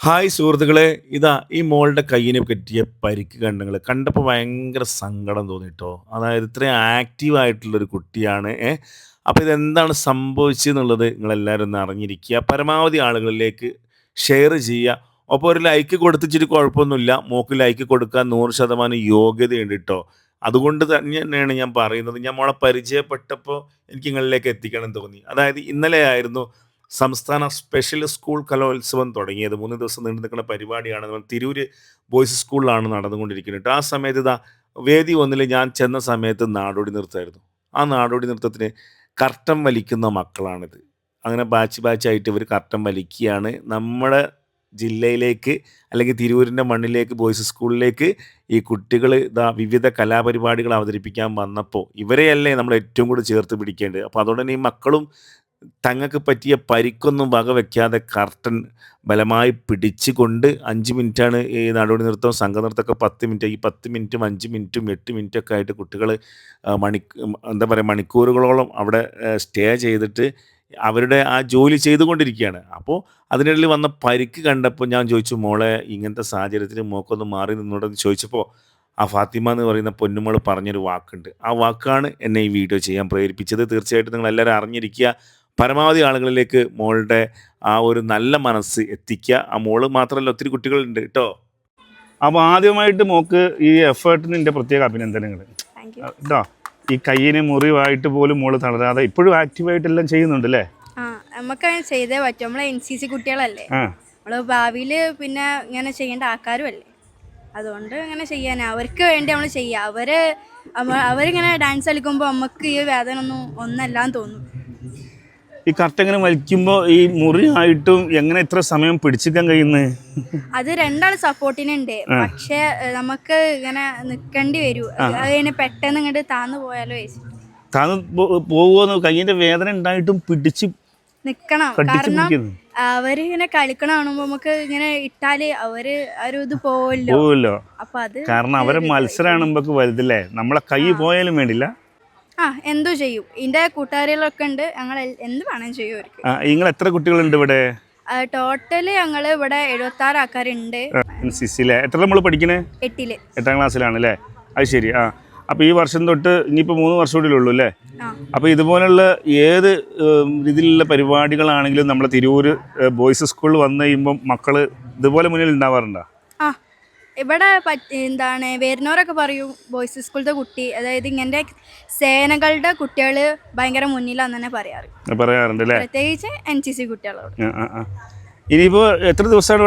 Hi സുഹൃത്തുക്കളെ ഇതാ ഈ മോളുടെ കയ്യിനെ പറ്റിയ പരിക്ക് കണ്ടങ്ങൾ കണ്ടപ്പോൾ ഭയങ്കര സങ്കടം തോന്നിട്ടോ? അതായത് ഇത്രയും ആക്റ്റീവായിട്ടുള്ളൊരു കുട്ടിയാണ് ഏ? അപ്പോൾ ഇതെന്താണ് സംഭവിച്ചതെന്നുള്ളത് നിങ്ങളെല്ലാവരും ഒന്ന് അറിഞ്ഞിരിക്കുക. പരമാവധി ആളുകളിലേക്ക് ഷെയർ ചെയ്യുക. ഒപ്പം ഒരു ലൈക്ക് കൊടുത്തിച്ചിട്ട് കുഴപ്പമൊന്നുമില്ല. മോക്ക് ലൈക്ക് കൊടുക്കാൻ നൂറ് ശതമാനം യോഗ്യതയുണ്ട് കേട്ടോ. അതുകൊണ്ട് തന്നെയാണ് ഞാൻ പറയുന്നത്. ഞാൻ മോളെ പരിചയപ്പെട്ടപ്പോൾ എനിക്ക് നിങ്ങളിലേക്ക് എത്തിക്കണം തോന്നി. അതായത് ഇന്നലെ ആയിരുന്നു സംസ്ഥാന സ്പെഷ്യൽ സ്കൂൾ കലോത്സവം തുടങ്ങിയത്. മൂന്ന് ദിവസം നീണ്ടു നിൽക്കുന്ന പരിപാടിയാണ്. തിരൂര് ബോയ്സ് സ്കൂളിലാണ് നടന്നുകൊണ്ടിരിക്കുന്നത്. ആ സമയത്ത് ഇതാ വേദി ഒന്നിൽ ഞാൻ ചെന്ന സമയത്ത് നാടോടി നൃത്തമായിരുന്നു. ആ നാടോടി നൃത്തത്തിന് കർട്ടം വലിക്കുന്ന മക്കളാണിത്. അങ്ങനെ ബാച്ച് ബാച്ചായിട്ട് ഇവർ കർട്ടം വലിക്കുകയാണ്. നമ്മുടെ ജില്ലയിലേക്ക് അല്ലെങ്കിൽ തിരൂരിന്റെ മണ്ണിലേക്ക് ബോയ്സ് സ്കൂളിലേക്ക് ഈ കുട്ടികൾ ഇതാ വിവിധ കലാപരിപാടികൾ അവതരിപ്പിക്കാൻ വന്നപ്പോൾ ഇവരെയല്ലേ നമ്മൾ ഏറ്റവും കൂടുതൽ ചേർത്ത് പിടിക്കേണ്ടത്. അപ്പോൾ അതുകൊണ്ട് തന്നെ ഈ മക്കളും തങ്ങൾക്ക് പറ്റിയ പരിക്കൊന്നും വകവെക്കാതെ കർട്ടൻ ബലമായി പിടിച്ചുകൊണ്ട് അഞ്ച് മിനിറ്റാണ് ഈ നാടോടി നൃത്തം സംഘനൃത്തമൊക്കെ പത്ത് മിനിറ്റ് ഈ പത്ത് മിനിറ്റും അഞ്ച് മിനിറ്റും എട്ട് മിനിറ്റൊക്കെ ആയിട്ട് കുട്ടികൾ മണി എന്താ പറയുക മണിക്കൂറുകളോളം അവിടെ സ്റ്റേ ചെയ്തിട്ട് അവരുടെ ആ ജോലി ചെയ്തുകൊണ്ടിരിക്കുകയാണ്. അപ്പോൾ അതിനിടയിൽ വന്ന പരിക്ക് കണ്ടപ്പോൾ ഞാൻ ചോദിച്ചു മോളെ ഇങ്ങനത്തെ സാഹചര്യത്തിൽ മോക്കൊന്ന് മാറി നിന്നോടെന്ന് ചോദിച്ചപ്പോൾ ആ ഫാത്തിമ എന്ന് പറയുന്ന പൊന്നുമോൾ പറഞ്ഞൊരു വാക്കുണ്ട്. ആ വാക്കാണ് എന്നെ ഈ വീഡിയോ ചെയ്യാൻ പ്രേരിപ്പിച്ചത്. തീർച്ചയായിട്ടും നിങ്ങൾ എല്ലാവരും അറിഞ്ഞിരിക്കുക. പരമാവധി ആളുകളിലേക്ക് മോളുടെ ആ ഒരു നല്ല മനസ്സ് എത്തിക്കുക. ആ മോൾ മാത്രമല്ല ഒത്തിരി കുട്ടികളുണ്ട് കേട്ടോ. അപ്പോൾ ആദ്യമായിട്ട് മോക്ക് ഈ എഫേർട്ടിന് എന്റെ പ്രത്യേക അഭിനന്ദനങ്ങൾ കേട്ടോ ഈ കയ്യിന് മുറിവായിട്ട് പോലും മോൾ തളരാതെ ഇപ്പോഴും ആക്റ്റീവായിട്ട് എല്ലാം ചെയ്യുന്നുണ്ട് അല്ലേ നമുക്ക് ചെയ്തേ പറ്റും. നമ്മളെ എൻ സി സി കുട്ടികളല്ലേ. നമ്മൾ നമ്മൾ ഭാവിയിൽ പിന്നെ ഇങ്ങനെ ചെയ്യേണ്ട ആൾക്കാരും അല്ലേ അതുകൊണ്ട് ഇങ്ങനെ ചെയ്യാൻ അവർക്ക് വേണ്ടി നമ്മൾ ചെയ്യുക അവർ അവ- അവരിങ്ങനെ ഡാൻസ് കളിക്കുമ്പോൾ നമുക്ക് ഈ വേദന ഒന്നും ഒന്നല്ലാന്ന് തോന്നും. ഈ കറക്റ്റ് എങ്ങനെ വലിക്കുമ്പോൾ ഈ മുറിയായിട്ടും എങ്ങനെ ഇത്ര സമയം പിടിച്ചിക്കാൻ കഴിയുന്നത് അത് രണ്ടാൾ സപ്പോർട്ടിനുണ്ട്. പക്ഷേ നമുക്ക് ഇങ്ങനെ നിൽക്കേണ്ടി വരും. അതിന് പെട്ടെന്ന് ഇങ്ങോട്ട് താന്നു പോയാലോ താന്ന് പോകുമെന്ന് കയ്യിന്റെ വേദന ഉണ്ടായിട്ടും പിടിച്ച് നിക്കണം. കാരണം അവർ ഇങ്ങനെ കളിക്കണ കാണുമ്പോ നമുക്ക് ഇങ്ങനെ ഇട്ടാൽ അവർ ഒരു ഇത് പോവല്ലോ. പോവല്ലോ. അപ്പൊ അത് കാരണം അവരെ മത്സരമാണ് നമുക്ക് വലുതല്ലേ? നമ്മളെ കൈ പോയാലും വേണ്ടില്ല. ആ എന്തു ചെയ്യും? ഇതിന്റെ കൂട്ടുകാരികളൊക്കെ ഉണ്ട്. ഞങ്ങൾ എന്ത് വേണം ചെയ്യും അവർക്ക്. നിങ്ങൾ എത്ര കുട്ടികളുണ്ട് ഇവിടെ? ടോട്ടൽ ഞങ്ങൾ ഇവിടെ എഴുപത്തി ആറ് ആൾക്കാരുണ്ട് എത്ര നമ്മൾ പഠിക്കണേ? എട്ടിൽ. എട്ടാം ക്ലാസ്സിലാണ് അല്ലേ അത് ശരി ആ. അപ്പോൾ ഈ വർഷം തൊട്ട് ഇനിയിപ്പോൾ മൂന്ന് വർഷം കൂടി ഉള്ളൂ അല്ലേ അപ്പൊ അപ്പോൾ ഇതുപോലുള്ള ഏത് രീതിയിലുള്ള ഇതിലുള്ള പരിപാടികളാണെങ്കിലും നമ്മളെ തിരൂർ ബോയ്സ് സ്കൂളിൽ വന്നു കഴിയുമ്പം മക്കൾ ഇതുപോലെ മുന്നിൽ ഉണ്ടാവാറുണ്ടോ? ഇവിടെ എന്താണ് വരുന്നവരൊക്കെ പറയും ബോയ്സ് സ്കൂളിലത്തെ കുട്ടി അതായത് ഇങ്ങനത്തെ സേനകളുടെ കുട്ടികൾ ഭയങ്കര മുന്നിലാന്ന് തന്നെ പറയാറ്. പറയാറുണ്ട് പ്രത്യേകിച്ച് എൻ സി സി കുട്ടികളോട്. ഇനിയിപ്പോ എത്ര ദിവസമാണ്